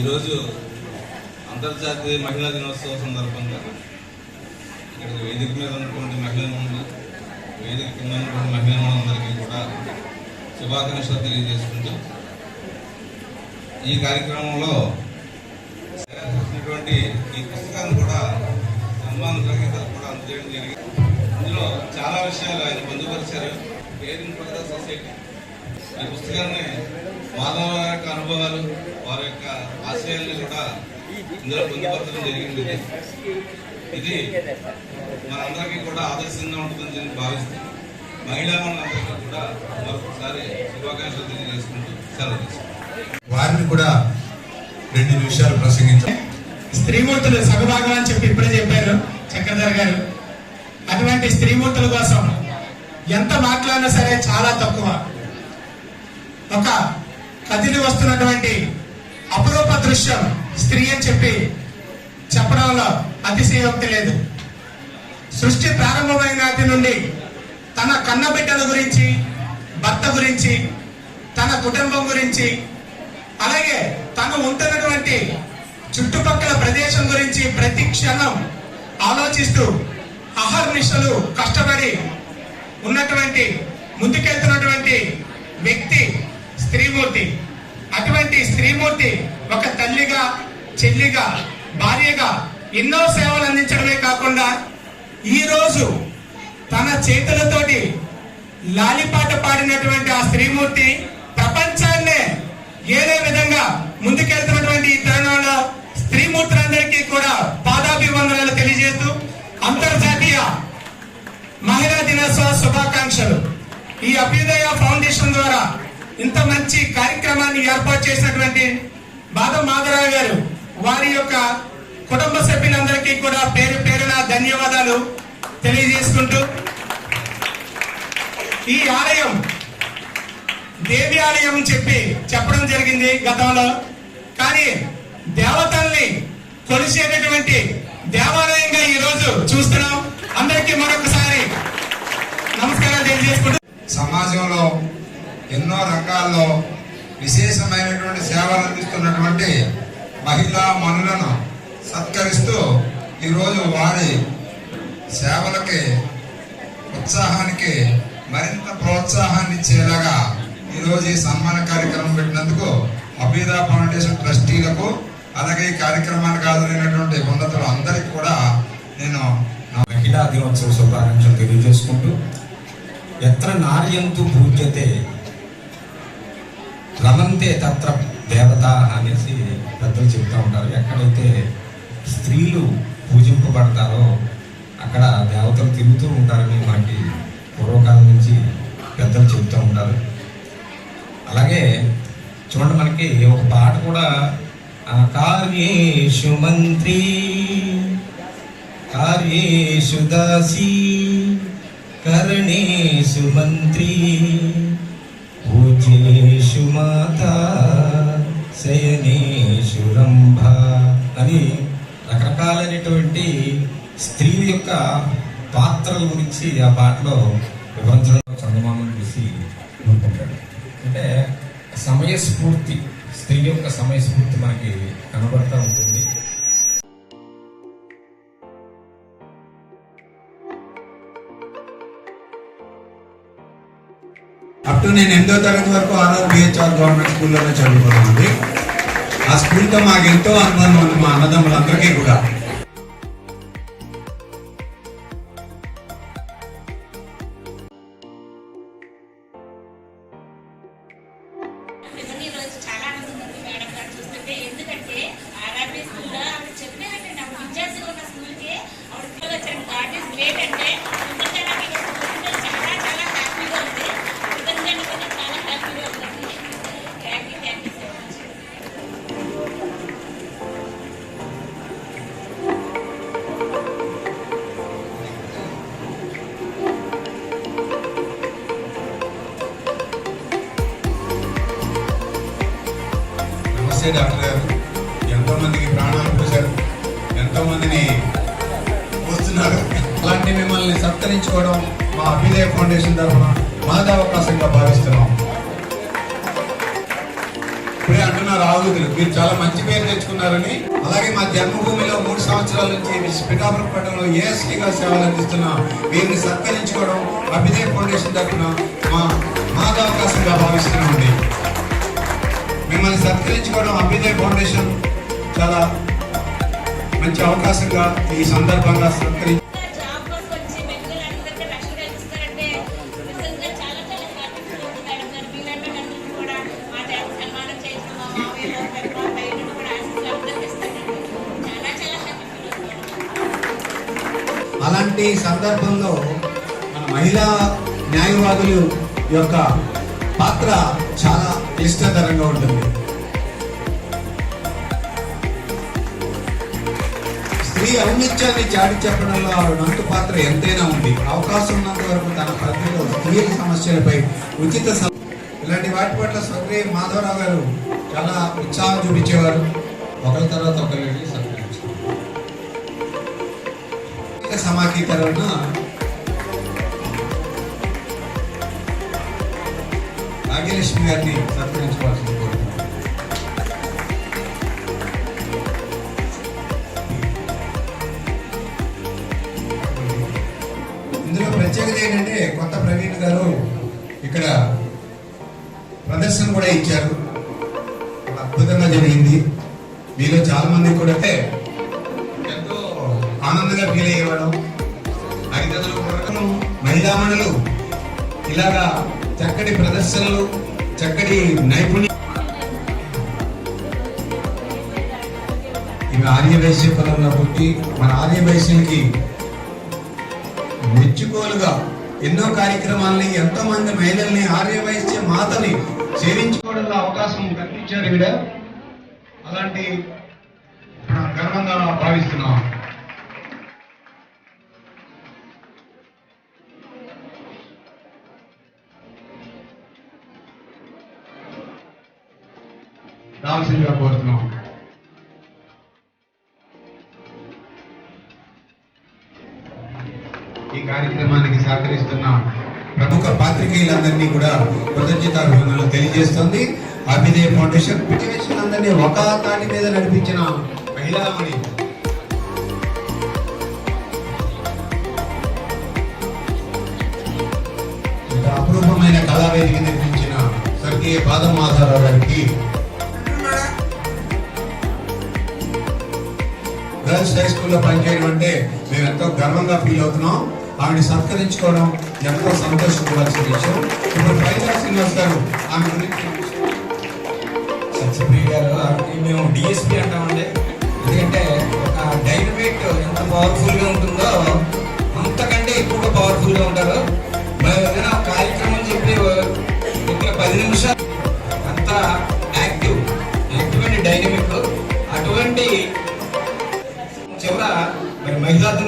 ఈరోజు అంతర్జాతీయ మహిళా దినోత్సవం సందర్భంగా ఇక్కడ వేదిక మీద ఉన్నటువంటి మహిళలు వేదిక కింద ఉన్నటువంటి మహిళలందరికీ కూడా శుభాకాంక్షలు తెలియజేసుకుంటూ ఈ కార్యక్రమంలో రాసినటువంటి ఈ పుస్తకాన్ని కూడా సన్మాన గ్రహీతలు కూడా అందజేయడం జరిగింది. ఇందులో చాలా విషయాలు ఆయన పొందుపరిచారు. Caring for society. ఈ పుస్తకాన్ని మాధవ గారి అనుభవాలు వారి యొక్క ఆశయాల్ని కూడా ఇందులో పొందుపరచడం జరిగింది. ఇది మనందరికీ కూడా ఆదర్శంగా ఉంటుందని నేను భావిస్తాను మహిళా మనందరికీ కూడా మరొకసారి శుభాకాంక్షలు తెలియజేసుకుంటూ సెలవు వారిని కూడా రెండు నిమిషాలు ప్రసంగించారు స్త్రీమూర్తులు సగభాగం అని చెప్పి ఇప్పుడే చెప్పారు చక్రధర్ గారు. అటువంటి స్త్రీమూర్తుల కోసం ఎంత మాట్లాడినా సరే చాలా తక్కువ. ఒక కదిలి వస్తున్నటువంటి అపురూప దృశ్యం. స్త్రీ అని చెప్పి చెప్పడంలో అతిశయోక్తి లేదు సృష్టి ప్రారంభమైన నాటి నుండి తన కన్న బిడ్డల గురించి భర్త గురించి తన కుటుంబం గురించి అలాగే తను ఉంటున్నటువంటి చుట్టుపక్కల ప్రదేశం గురించి ప్రతి క్షణం ఆలోచిస్తూ అహర్నిశలు కష్టపడి ఉన్నటువంటి ముందుకెళ్తున్నటువంటి వ్యక్తి స్త్రీమూర్తి. అటువంటి స్త్రీమూర్తి ఒక తల్లిగా చెల్లిగా భార్యగా ఎన్నో సేవలు అందించడమే కాకుండా ఈ రోజు తన చేతులతోటి లాలిపాట పాడినటువంటి ఆ స్త్రీమూర్తి ప్రపంచాన్నే ఏదే విధంగా ముందుకెళ్తున్నటువంటి ఈ తరుణంలో స్త్రీమూర్తులందరికీ కూడా పాదాభివందనాలు తెలియజేస్తూ అంతర్జాతీయ మహిళా దినోత్సవ శుభాకాంక్షలు. ఈ అభ్యుదయ ఫౌండేషన్ ద్వారా ఇంత మంచి కార్యక్రమాన్ని ఏర్పాటు చేసినటువంటి బాదం మాధవరావు గారు వారి యొక్క కుటుంబ సభ్యులందరికీ కూడా పేరు పేరున ధన్యవాదాలు తెలియజేసుకుంటూ ఈ ఆలయం దేవి ఆలయం చెప్పి చెప్పడం జరిగింది గతంలో. కానీ దేవతల్ని కొలిసేటటువంటి దేవాలయంగా ఈ రోజు చూస్తున్నాం. అందరికీ మరొకసారి నమస్కారాలు తెలియజేసుకుంటూ సమాజంలో ఎన్నో రంగాల్లో విశేషమైనటువంటి సేవలు అందిస్తున్నటువంటి మహిళా మనులను సత్కరిస్తూ ఈరోజు వారి సేవలకి ఉత్సాహానికి మరింత ప్రోత్సాహాన్ని ఇచ్చేలాగా ఈరోజు ఈ సన్మాన కార్యక్రమం పెట్టినందుకు అభ్యుదా ఫౌండేషన్ ట్రస్టీలకు అలాగే ఈ కార్యక్రమానికి హాజరైనటువంటి ఉన్నతులు అందరికీ కూడా నేను నా మహిళా దినోత్సవ శుభాకాంక్షలు తెలియజేసుకుంటూ ఎత్ర నార్యంతు పూజ్యతే రమంతే తత్ర దేవత అనేసి పెద్దలు చెప్తూ ఉంటారు. ఎక్కడైతే స్త్రీలు పూజింపబడతారో అక్కడ దేవతలు తిరుగుతూ ఉంటారని మనకి పూర్వకాలం నుంచి పెద్దలు చెబుతూ ఉంటారు. అలాగే చూడండి మనకి ఒక పాట కూడా ఆ కార్యేషు మంత్రి కార్యేషు దాసీ కరణేషు మంత్రి పూజ్యేషు మాతా శయనేషు రంభ అని రకరకాలైనటువంటి స్త్రీ యొక్క పాత్రల గురించి ఆ పాటలో వివరించడం చందమామను చూసి ఊరుకుంటాడు అంటే సమయస్ఫూర్తి స్త్రీ యొక్క సమయస్ఫూర్తి మనకి కనబడతా ఉంటుంది. అప్ టు నేను ఎనిమిదో తరగతి వరకు ఆర్ఆర్ బిహెచ్ఆర్ గవర్నమెంట్ స్కూల్లోనే చదువుకున్నామండి ఆ స్కూల్తో మాకు ఎంతో అనుబంధం ఉంది మా అన్నదమ్ములందరికీ కూడా. నమస్తే డాక్టర్ గారు. ఎంతో మందికి ప్రాణాలు పోశారు. ఎంతో మందిని పోస్తున్నారు. అలాంటి మిమ్మల్ని సత్కరించుకోవడం మా అభ్యుదయ ఫౌండేషన్ తరఫున మాది అవకాశంగా భావిస్తున్నాం. ఇప్పుడే అంటున్నారు ఆగుతులు మీరు చాలా మంచి పేరు తెచ్చుకున్నారని. అలాగే మా జన్మభూమిలో మూడు సంవత్సరాల నుంచి పిఠాపురం పట్టణంలో ఏఎస్టీగా సేవలు అందిస్తున్న వీరిని సత్కరించుకోవడం అభ్యుదయ ఫౌండేషన్ తరఫున మా మాది అవకాశంగా భావిస్తున్నామండి. మిమ్మల్ని సత్కరించుకోవడం అభ్యుదయ ఫౌండేషన్ చాలా మంచి అవకాశంగా ఈ సందర్భంగా సత్కరించి అలాంటి సందర్భంలో మన మహిళా న్యాయవాదులు యొక్క పాత్ర చాలా క్లిష్టతరంగా ఉంటుంది. స్త్రీ ఔన్నిత్యాన్ని చాటి చెప్పడంలో ఆవిడ వంతు పాత్ర ఎంతైనా ఉంది. అవకాశం ఉన్నంత వరకు తన పత్రికలో స్త్రీ సమస్యలపై ఉచిత ఇలాంటి వాటి పట్ల స్వర్గీయ మాధవరావు గారు చాలా ఉత్సాహం చూపించేవారు. ఒకరి తర్వాత ఒకరు వెళ్ళి సత్కరించారు భాగ్యలక్ష్మి గారిని సత్కరించవలసింది కోరుతున్నాను. ఇందులో ప్రత్యేకత ఏంటంటే కొత్త ప్రవీణ్ గారు ఇక్కడ ప్రదర్శన కూడా ఇచ్చారు. అద్భుతంగా జరిగింది. మీలో చాలా మంది కూడా ఎంతో ఆనందంగా ఫీల్ అయ్యేవాడు ఐదొందల మహిళా మండలు ఇలాగా చక్కటి ప్రదర్శనలు చక్కటి నైపుణ్యం. ఇవి ఆర్యవైశ్య కులంలో పుట్టి మన ఆర్యవైశ్యులకి మెచ్చుకోలుగా ఎన్నో కార్యక్రమాలని ఎంతో మంది మహిళల్ని ఆర్యవైశ్య మాతని సేవించుకోవడంలో అవకాశం కల్పించారు ఈవిడ అలాంటి గర్వంగా భావిస్తున్నాం. రావాల్సిందిగా కోరుతున్నాం. ఈ కార్యక్రమానికి సహకరిస్తున్న ప్రముఖ పాత్రికేయులందరినీ కూడా కృతజ్ఞతాభివందనలు తెలియజేస్తుంది. అభిదయ ఫౌండేషన్ పిటివేషన్లందరినీ ఒక తాటి మీద నడిపించిన మహిళామణి ఇంత అపురూపమైన కళావేదిక నిర్మించిన స్వర్గీయ పాదమాధవరావు గారికి గర్ల్స్ హై స్కూల్లో పనిచేయడం అంటే మేము ఎంతో గర్వంగా ఫీల్ అవుతున్నాం. ఆవిడ సత్కరించుకోవడం ఎంతో సంతోషపడాల్సిన విషయం ఇప్పుడు ఫైజా శ్రీనివాస్ గారు ఆమె గురించి సత్యప్రియ గారు మేము డిఎస్పి అంటామండి. ఎందుకంటే ఒక డైనమేట్ ఎంత పవర్ఫుల్గా ఉంటుందో అంతకంటే ఎక్కువగా పవర్ఫుల్గా ఉంటారు. మేము ఏదైనా కార్యక్రమం చెప్పి ఒక పది నిమిషాలు అంతా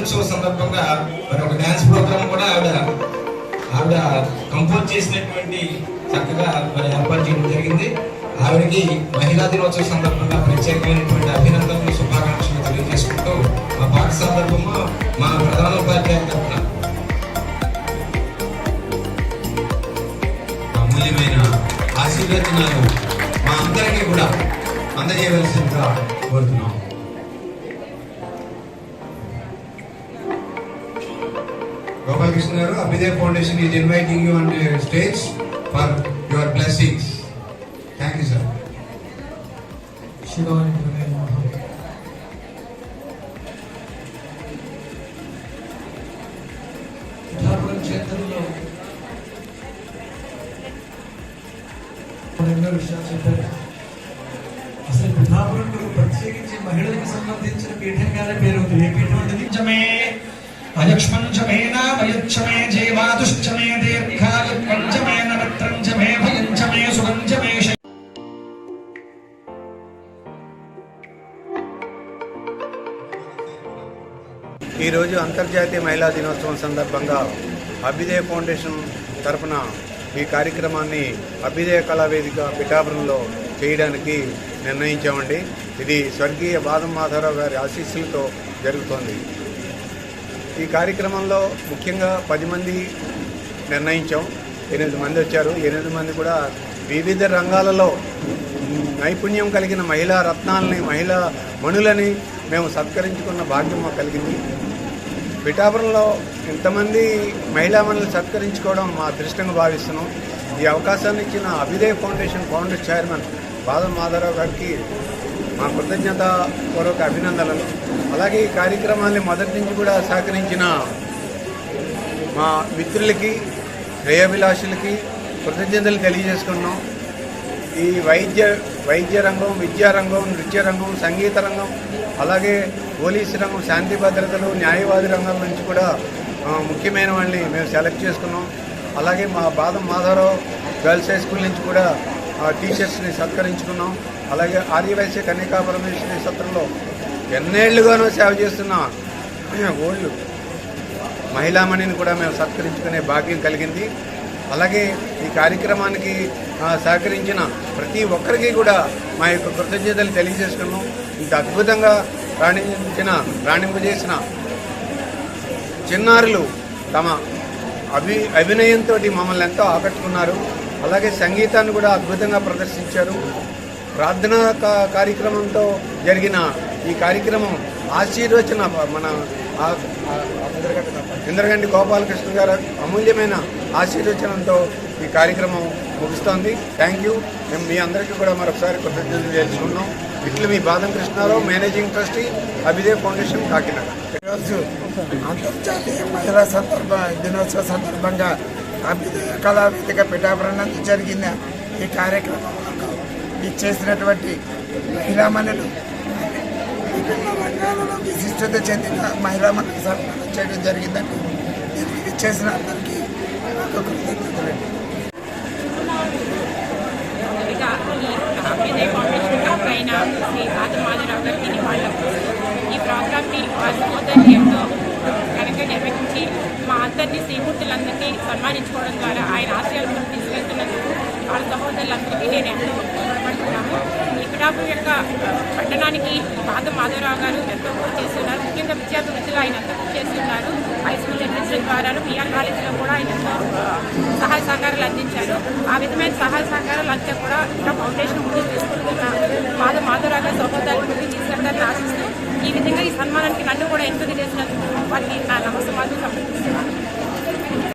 మహిళా సందర్భంగా మరి ఒక డ్యాన్స్ ప్రోగ్రామ్ కూడా ఆవిడ ఆవిడ కంపోజ్ చేసినటువంటి చక్కగా మరి ఏర్పాటు చేయడం జరిగింది. ఆవిడకి మహిళా దినోత్సవ సందర్భంగా ప్రత్యేకమైనటువంటి అభినందనలు శుభాకాంక్షలు తెలియజేసుకుంటూ మా పాఠశాల సందర్భంలో మా ప్రధాన ఉపాధ్యాయుల తరఫున అమూల్యమైన ఆశీర్వచనాలు మా అందరికీ కూడా అందజేయవలసిందిగా కోరుతున్నాం. Gopalakrishna garu Abhidaya foundation is inviting you on stage for your blessings. Thank you sir Shivani ఈరోజు అంతర్జాతీయ మహిళా దినోత్సవం సందర్భంగా అభ్యుదయ ఫౌండేషన్ తరపున ఈ కార్యక్రమాన్ని అభ్యుదయ కళావేదిక పిఠాపురంలో చేయడానికి నిర్ణయించామండి. ఇది స్వర్గీయ బాదం మాధవరావు గారి ఆశీస్సులతో జరుగుతోంది. ఈ కార్యక్రమంలో ముఖ్యంగా పది మంది నిర్ణయించాం. ఎనిమిది మంది వచ్చారు. ఎనిమిది మంది కూడా వివిధ రంగాలలో నైపుణ్యం కలిగిన మహిళా రత్నాలని మహిళా మణులని మేము సత్కరించుకున్న భాగ్యం మాకు కలిగింది. పిఠాపురంలో ఇంతమంది మహిళా మనులు సత్కరించుకోవడం మా అదృష్టంగా భావిస్తున్నాం. ఈ అవకాశాన్ని ఇచ్చిన అభిదయ ఫౌండేషన్ ఫౌండర్ చైర్మన్ బాదం మాధవరావు గారికి మా కృతజ్ఞత పూర్వక అభినందనలు. అలాగే ఈ కార్యక్రమాన్ని మొదటి నుంచి కూడా సహకరించిన మా మిత్రులకి శ్రేయభిలాషులకి కృతజ్ఞతలు తెలియజేసుకున్నాం. ఈ వైద్య వైద్య రంగం విద్యారంగం నృత్య రంగం సంగీత రంగం అలాగే పోలీసు రంగం శాంతి భద్రతలు న్యాయవాది రంగం నుంచి కూడా ముఖ్యమైన వాళ్ళని మేము సెలెక్ట్ చేసుకున్నాం. అలాగే మా బాదం మాధవరావు గర్ల్స్ హై స్కూల్ నుంచి కూడా టీచర్స్ని సత్కరించుకున్నాం. అలాగే ఆర్యవైశ్య కన్యకా పరమేశ్వరి సత్రంలో ఎన్నేళ్ళుగానో సేవ చేస్తున్న ఓళ్ళు మహిళామణిని కూడా మేము సత్కరించుకునే భాగ్యం కలిగింది. అలాగే ఈ కార్యక్రమానికి సహకరించిన ప్రతి ఒక్కరికి కూడా మా యొక్క కృతజ్ఞతలు తెలియజేసుకున్నాం. ఇంత అద్భుతంగా రాణించిన రాణింపజేసిన చిన్నారులు తమ అభి అభినయంతో మమ్మల్ని ఎంతో ఆకట్టుకున్నారు. అలాగే సంగీతాన్ని కూడా అద్భుతంగా ప్రదర్శించారు. ప్రార్థనా కార్యక్రమంతో జరిగిన ఈ కార్యక్రమం ఆశీర్వచన మన ఆ- ఇంద్రగంటి గోపాలకృష్ణ గారు అమూల్యమైన ఆశీర్వచనంతో ఈ కార్యక్రమం ముగుస్తోంది. థ్యాంక్ యూ మేము మీ అందరికీ కూడా మరొకసారి కృతజ్ఞతలు తెలుసుకున్నాం ఇట్లు మీ Badam Krishnarao managing trustee Abhide foundation Kakinada. ఈరోజు అంతర్జాతీయ మహిళా సందర్భ దినోత్సవ సందర్భంగా అభ్యుదయ కళావేదిక పిఠాపురం జరిగిన ఈ కార్యక్రమంలో ఇచ్చేసినటువంటి మహిళామణులు విభిన్న రంగాలలో విశిష్టత చెందిన మహిళా మహిళామణులు సన్మానం చేయడం జరిగిందండి దీనికి ఇచ్చేసిన అందరికీ నాకు ఈ పైన శ్రీ రాజమాధవరావు గారికి నివాళులు ఈ ప్రోగ్రామ్ని వారి సోదరులతో నిర్వహించి మా అందరినీ శ్రీమూర్తులందరినీ సన్మానించుకోవడం ద్వారా ఆయన ఆశయాలను తీసుకెళ్తున్నందుకు వాళ్ళ సహోదరులందరికీ నేను ఎంతో రుణపడుతున్నాను ఈ యొక్క పట్టణానికి పాద మాధవరావు గారు ఎంతో కృషి చేస్తున్నారు. ముఖ్యంగా విద్యార్థి విద్యాభివృద్ధిలో ఆయన ఎంతో కృషి చేస్తున్నారు. హై స్కూల్ అడ్మిషన్ ద్వారా పిఆర్ కాలేజీలో కూడా ఆయన ఎంతో సహాయ సహకారాలు అందించారు. ఆ విధమైన సహాయ సహకారాలు అంతా కూడా ఇంకా ఫౌండేషన్ ముందు తీసుకుంటున్న మాధవ మాధవరావు గారి సహోదరుల ముందు తీసుకెళ్తారని ఆశిస్తూ ఈ విధంగా ఈ సన్మానానికి నన్ను కూడా ఎంపిక చేసినందుకు వారికి నా నమస్కారాలు. సమర్పిస్తున్నాను